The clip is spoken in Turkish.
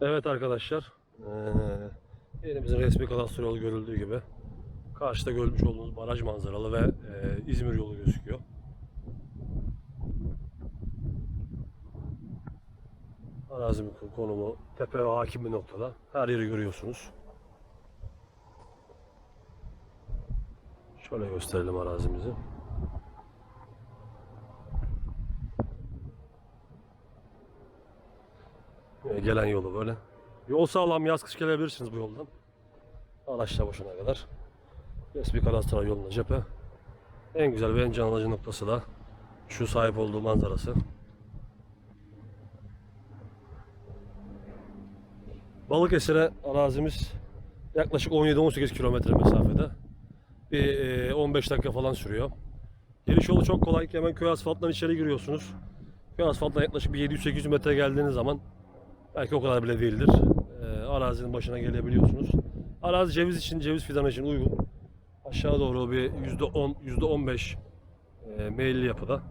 Evet arkadaşlar. Ee, elimizin resmi kadastro yolu görüldüğü gibi. Karşıda görmüş olduğunuz baraj manzaralı ve e, İzmir yolu gözüküyor. Arazinin konumu tepe ve hakim bir noktada. Her yeri görüyorsunuz. Şöyle gösterelim arazimizi. Gelen yolu böyle. Yol sağlam yaz kış gelebilirsiniz bu yoldan. Araçla başına kadar. Resmi kadastral yoluna cephe. En güzel ve en can alıcı noktası da şu sahip olduğu manzarası. Balıkesir'e arazimiz yaklaşık 17-18 kilometre mesafede. Bir e, 15 dakika falan sürüyor. Giriş yolu çok kolay. Hemen köy asfalttan içeri giriyorsunuz. Köy asfalttan yaklaşık bir 700-800 metre geldiğiniz zaman belki o kadar bile değildir. E, arazinin başına gelebiliyorsunuz. Arazi ceviz için, ceviz fidanı için uygun. Aşağı doğru bir %10, %15 e, meyilli yapıda.